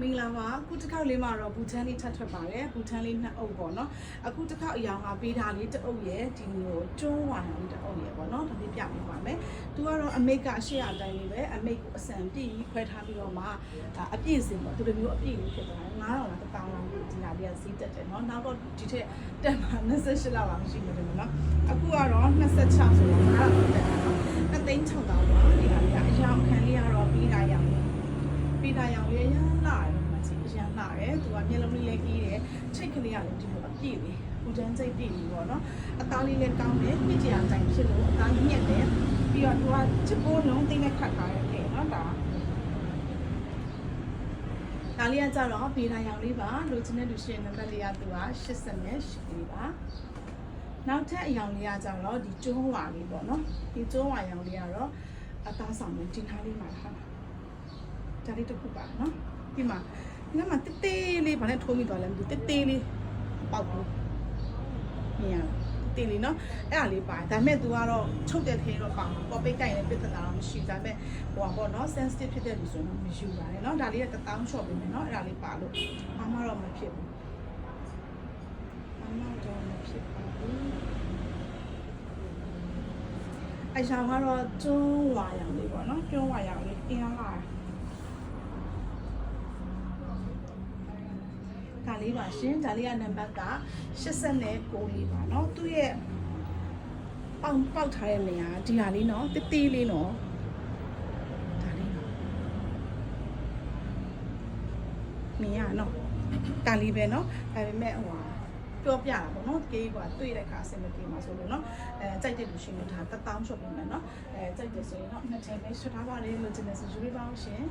မင်္ဂလာပါအခုတစ်ခေါက်လေးမှာတော့ဘူချမ်းလေးထပ်ထွက်ပါတယ်ဘူချမ်းလေးနှစ်အုပ်ပေါ့နော်အခုတစ်ခေါက်အရောင်ကပေးတာလေးတစ်အုပ်ရယ်ဒီလိုကျွန်းဝါရောင်လေးတစ်အုပ်ရယ်ပေါ့နော်ဒါလေးပြပေးပါမယ်သူကတော့အမိတ်ကအရှိအတိုင်းလေးပဲအမိတ်ကိုအစံပြည့်ခွဲထားပြီးတော့မှဒါအပြည့်စင်ပေါ့ဒီလိုမျိုးအပြည့်လေးဖြစ်သွားတယ်9000လား1000လားဒီဟာလေးကဈေးတက်တယ်နော်နောက်တော့ဒီထက်တက်မှာ28လောက်ပါမရှိဘူးတယ်နော်အခုကတော့26ဆိုတော့9000လောက်တက်တာနော်2သိန်း6000ပါဒီဟာလေးကအရောင်ခံလေးကတော့ပြီးတာရောင်လေး ပြီးတာရောင်လေးရမ်းလာတယ်မကြီးရမ်း လာတယ်သူကမျက်လုံးလေးလည်းကြီးတယ်ချိတ်ကလေးကလည်းဒီလိုအပြည့်လေးဦးတန်းစိတ်ပြည့်ပြီပေါ့နော်အသားလေးလည်းကောင်းတယ်ပြည့်ကြံတိုင်ဖြစ်လို့အသားညက်တယ်ပြီးတော့သူကချစ်ပိုးလုံးသိနဲ့ခတ်ထားတယ်ခဲ့နော်ဒါဒါလေးကကြတော့ဘေးတာရောင်လေးပါလိုချင်တဲ့လူရှင်နံပါတ်လေးကသူက88လေးပါနောက်ထပ်အရောင်လေးကကြတော့ဒီကျုံးဝါလေးပေါ့နော်ဒီကျုံးဝါရောင်လေးကတော့အသားဆောင်နဲ့တင်ထားလေးပါထားတာဒါလေးတစ်ခုပါနော်ဒီမှာ ဒီမှာတေးသေးလေးဗာနဲ့ထိုးမိသွားလဲမသိဘူးတေးသေးလေးပေါက်ဘူးမြင်ရလားတေးလေးနော်အဲ့ဒါလေးပါတယ်ဒါပေမဲ့ तू ကတော့ချုပ်တဲ့သေးတော့ပါမှာပေါ်ပိတ်ကြိုင်လည်းပြဿနာတော့မရှိဘူးဒါပေမဲ့ဟိုပါပေါ့နော် sensitive ဖြစ်တဲ့လူဆိုတော့မယူပါနဲ့နော်ဒါလေးကတထောင်ချော့ပေးမယ်နော်အဲ့ဒါလေးပါလို့ဘာမှတော့မဖြစ်ဘူးဘာမှတော့မဖြစ်ပါဘူးအရာကတော့ကျွန်းဝါရောင်လေးပေါ့နော်ကျွန်းဝါရောင်လေးအင်းအားလာတယ် ဒါ လေးပါရှင်ဒါလေးကနံပါတ်က89လေးပါเนาะသူ့ရဲ့ပေါင်ပေါက်ထားတဲ့နေရာဒီဟာလေးเนาะတေးသေးလေးเนาะဒါလေးเนาะမြင်ရเนาะဒါလေးပဲเนาะဒါပေမဲ့ဟိုဟာပြောပြတာပေါ့နော်ကေးကွာတွေ့တဲ့ခါအဆင်မပြေမှာဆိုလို့เนาะအဲကြိုက်တဲ့လူရှင်ကဒါ1000ချော့ပြင်မယ်เนาะအဲကြိုက်တယ်ဆိုရင်เนาะနှစ်ချိန်ပဲဆွထားပါလေလို့ကျင်နေဆိုယူရပါအောင်ရှင်